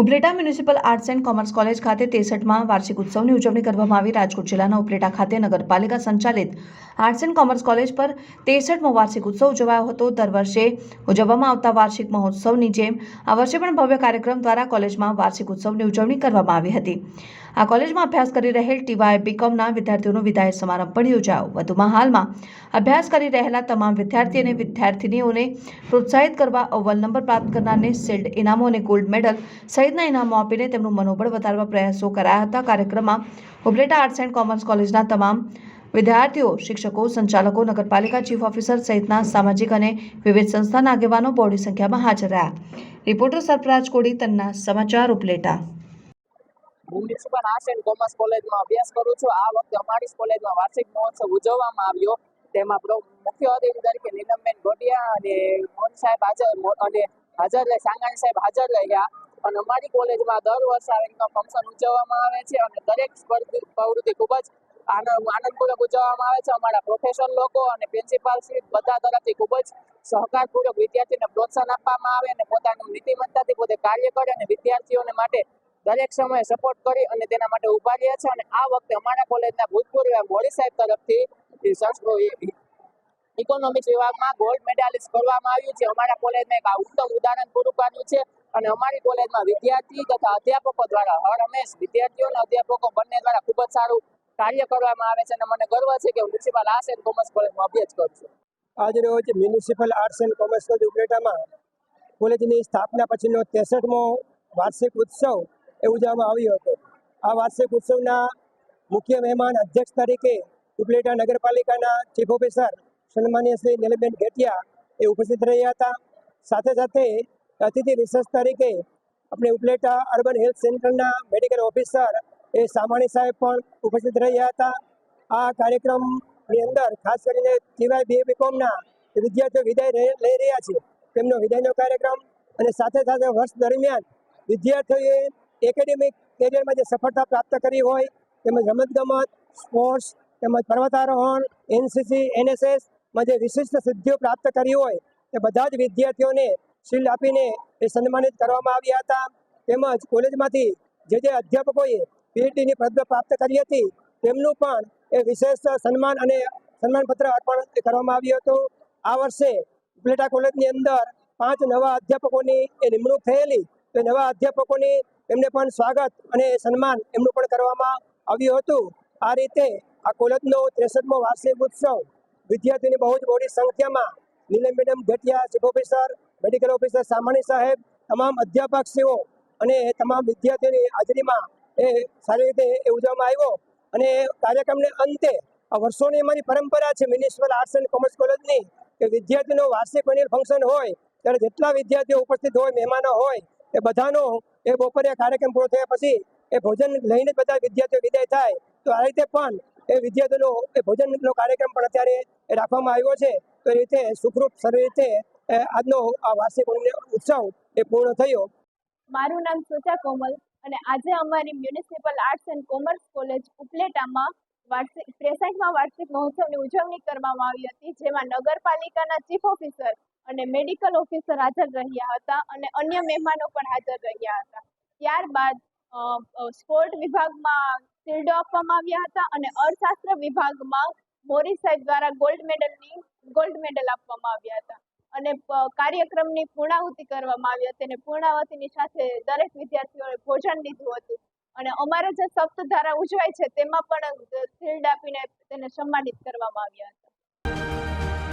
Upleta municipal arts and commerce college ખાતે ત્રેસઠમાં વાર્ષિક ઉત્સવની ઉજવણી કરવામાં આવી. રાજકોટ જિલ્લાના ઉપલેટા ખાતે નગરપાલિકા સંચાલિત આર્ટ્સ એન્ડ કોમર્સ કોલેજ પર તેસઠમો વાર્ષિક ઉત્સવ ઉજવાયો હતો. દર વર્ષે ઉજવવામાં આવતા વાર્ષિક મહોત્સવની જેમ આ વર્ષે પણ ભવ્ય કાર્યક્રમ દ્વારા કોલેજમાં વાર્ષિક ઉત્સવની ઉજવણી કરવામાં આવી હતી. આ કોલેજમાં અભ્યાસ કરી રહેલ ટીવાય બીકોમના વિદ્યાર્થીઓનો વિદાય સમારંભ પણ યોજાયો. વધુમાં હાલમાં અભ્યાસ કરી રહેલા તમામ વિદ્યાર્થી અને વિદ્યાર્થિનીઓને પ્રોત્સાહિત કરવા અવ્વલ નંબર પ્રાપ્ત કરનારને શિલ્ડ ઇનામો અને ગોલ્ડ મેડલ સહિતના ઇનામો આપીને તેમનું મનોબળ વધારવા પ્રયાસો કરાયા હતા. કાર્યક્રમમાં ઉપલેટા આર્ટસ એન્ડ કોમર્સ કોલેજના તમામ વિદ્યાર્થીઓ, શિક્ષકો, સંચાલકો, નગરપાલિકા ચીફ ઓફિસર સહિતના સામાજિક અને વિવિધ સંસ્થાના આગેવાનો બહોળી સંખ્યામાં હાજર રહ્યા. રિપોર્ટર સરફરાજ કોડી, તન્ના સમાચાર Upleta. Municipal arts and commerce કોલેજમાં અભ્યાસ કરું છું. આ વખતે અમારી કોલેજમાં વાર્ષિક મહોત્સવ ઉજવવામાં આવ્યો. તેમાં મુખ્ય અતિથિ તરીકે નીલમબેન ગોડિયા અને મોહન સાહેબ હાજર અને હાજર રહે સાંગાણી સાહેબ હાજર રહ્યા. અને અમારી કોલેજમાં દર વર્ષે આ ફંક્શન ઉજવવામાં આવે છે. અને દરેક સ્પર્ધી પ્રવૃત્તિ ખૂબ જ આનંદપૂર્વક ઉજવવામાં આવે છે. અમારા પ્રોફેસર લોકો અને પ્રિન્સિપાલ શ્રી બધા તરફથી ખૂબ જ સહકારપૂર્વક વિદ્યાર્થીને પ્રોત્સાહન આપવામાં આવે અને પોતાનું નીતિમત્તાથી પોતે કાર્ય કરે અને વિદ્યાર્થીઓને માટે દરેક સમયે સપોર્ટ કરી અને તેના માટે ઊભા રહ્યા છે. અને આ વખતે અમારા કોલેજના ભૂતપૂર્વ મોડી સાહેબ તરફથી ઇકોનોમિક્સ વિભાગમાં ગોલ્ડ મેડાલિસ્ટ કરવામાં આવ્યું છે. અમારા કોલેજમાં એક ઉત્તમ ઉદાહરણ પૂરું પાડ્યું છે. અને અમારી કોલેજમાં વિદ્યાર્થી તથા અધ્યાપકો દ્વારા હર હંમેશ વિદ્યાર્થીઓ અને અધ્યાપકો બંને દ્વારા ખૂબ જ સારું કાર્ય કરવામાં આવે છે અને મને ગર્વ છે કે મ્યુનિસિપલ આર્ટ્સ એન્ડ કોમર્સ કોલેજમાં અભ્યાસ કરું છું. આજ રોજ municipal arts and commerce college ઉપલેટામાં કોલેજની સ્થાપના પછીનો ત્રેસઠમો વાર્ષિક ઉત્સવ એ ઉજવવામાં આવ્યો હતો. આ વાર્ષિક ઉત્સવના મુખ્ય મહેમાન અધ્યક્ષ તરીકે ઉપલેટા નગરપાલિકાના ચીફ ઓફિસર સન્માનીય શ્રી નીલબેન ઘેટિયા એ ઉપસ્થિત રહ્યા હતા. સાથે સાથે અતિથિ રિસર્ચ તરીકે આપણે ઉપલેટા અર્બન હેલ્થ સેન્ટરના મેડિકલ ઓફિસર એ સામાણી સાહેબ પણ ઉપસ્થિત રહ્યા હતા. આ કાર્યક્રમની અંદર ખાસ કરીને ટીવાય બી બીકોમના વિદ્યાર્થીઓ વિદાય લઈ રહ્યા છે. તેમનો વિદાયનો કાર્યક્રમ અને સાથે સાથે વર્ષ દરમિયાન વિદ્યાર્થીઓએ એકેડેમિક કેરિયરમાં જે સફળતા પ્રાપ્ત કરી હોય, તેમજ રમતગમત સ્પોર્ટ્સ તેમજ પર્વતારોહણ એનસીસી એનએસએસમાં જે વિશિષ્ટ સિદ્ધિઓ પ્રાપ્ત કરી હોય, તે બધા જ વિદ્યાર્થીઓને શીલ આપીને એ સન્માનિત કરવામાં આવ્યા હતા. તેમજ કોલેજમાંથી જે જે અધ્યાપકોએ પીએચડીની પદવી પ્રાપ્ત કરી હતી. તેમનું પણ એ વિશેષ સન્માન અને સન્માનપત્ર અર્પણ કરવામાં આવ્યું હતું. આ વર્ષે ઉપલેટા કોલેજની અંદર પાંચ નવા અધ્યાપકોની એ નિમણૂક થયેલી. તો નવા અધ્યાપકોની એમને પણ સ્વાગત અને સન્માન એમનું પણ કરવામાં આવ્યું હતું. આ રીતે આ કોલેજનો ત્રેસઠમો વાર્ષિક ઉત્સવ વિદ્યાર્થીની બહુ જ મોટી સંખ્યામાં Neelam madam Ghetiya chief officer, medical officer Samani સાહેબ, તમામ અધ્યાપકશ્રીઓ અને તમામ વિદ્યાર્થીઓની હાજરીમાં એ સારી રીતે એ ઉજવવામાં આવ્યો. અને કાર્યક્રમને અંતે આ વર્ષોની અમારી પરંપરા છે મ્યુનિસિપલ આર્ટ્સ એન્ડ કોમર્સ કોલેજની કે વિદ્યાર્થીનો વાર્ષિક એન્યુઅલ ફંક્શન હોય, ત્યારે જેટલા વિદ્યાર્થીઓ ઉપસ્થિત હોય, મહેમાનો હોય, એ બધાનો એ બપોરે કાર્યક્રમ પૂરો થયા પછી એ ભોજન લઈને બધા વિદ્યાર્થીઓ વિદાય થાય. તો આ રીતે પણ એ વિદ્યાર્થીઓનો એ ભોજનનો કાર્યક્રમ પણ અત્યારે રાખવામાં આવ્યો છે. તો એ રીતે સુખરૂપ, સારી રીતે આજનો આ વાર્ષિક ઉત્સવ એ પૂર્ણ થયો. મારું નામ સુચા કોમલ. અને આજે અમારી municipal arts and commerce college ઉપલેટામાં વાર્ષિક, ત્રેસઠમાં વાર્ષિક મહોત્સવની ઉજવણી કરવામાં આવી હતી, જેમાં નગરપાલિકાના ચીફ ઓફિસર અને મેડિકલ ઓફિસર હાજર રહ્યા હતા અને અન્ય મહેમાનો પણ હાજર રહ્યા હતા. ત્યારબાદ સ્પોર્ટ વિભાગમાં શિલ્ડો આપવામાં આવ્યા હતા અને અર્થશાસ્ત્ર વિભાગમાં મોરી સાહેબ દ્વારા ગોલ્ડ મેડલની, ગોલ્ડ મેડલ આપવામાં આવ્યા હતા. અને કાર્યક્રમની પૂર્ણાહુતિ કરવામાં આવી હતી અને પૂર્ણાહુતિની સાથે દરેક વિદ્યાર્થીઓએ ભોજન લીધું હતું. અને અમારે જે સપ્તધારા ઉજવાય છે તેમાં પણ શિલ્ડ આપીને તેને સન્માનિત કરવામાં આવ્યા હતા.